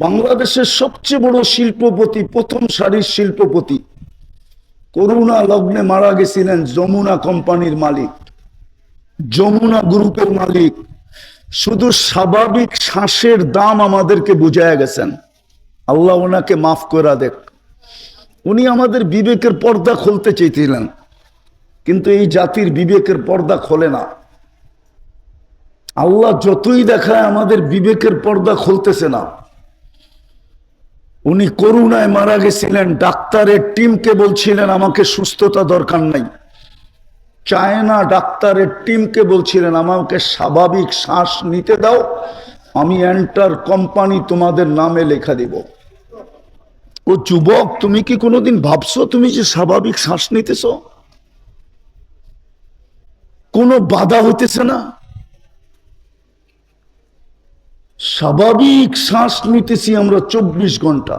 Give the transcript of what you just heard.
বাংলাদেশের সবচেয়ে বড় শিল্পপতি, প্রথম সারির শিল্পপতি। করুণা লগ্নে মারা গেছিলেন যমুনা কোম্পানির মালিক। যমুনা গ্রুপের মালিক। শুধু স্বাভাবিক শ্বাসের দাম আমাদেরকে বুঝায় গেছেন। আল্লাহ ওনাকে মাফ করে দেখ। উনি আমাদের বিবেকের পর্দা খুলতে চেয়েছিলেন কিন্তু এই জাতির বিবেকের পর্দা খোলে না। আল্লাহ যতই দেখায় আমাদের বিবেকের পর্দা খুলতেছে না। উনি করুণায় মারা গেছিলেন, ডাক্তারের টিমকে বলছিলেন, আমাকে সুস্থতা দরকার নাই। চায়না ডাক্তারের টিমকে বলছিলেন, আমাকে স্বাভাবিক শ্বাস নিতে দাও, আমি এন্টার কোম্পানি তোমাদের নামে লেখা দিব। ও যুবক, তুমি কি কোনোদিন ভাবছ তুমি যে স্বাভাবিক শ্বাস নিতেছ? কোনো বাধা হইতেছে না? স্বাভাবিক শ্বাস নিতেছি আমরা চব্বিশ ঘণ্টা।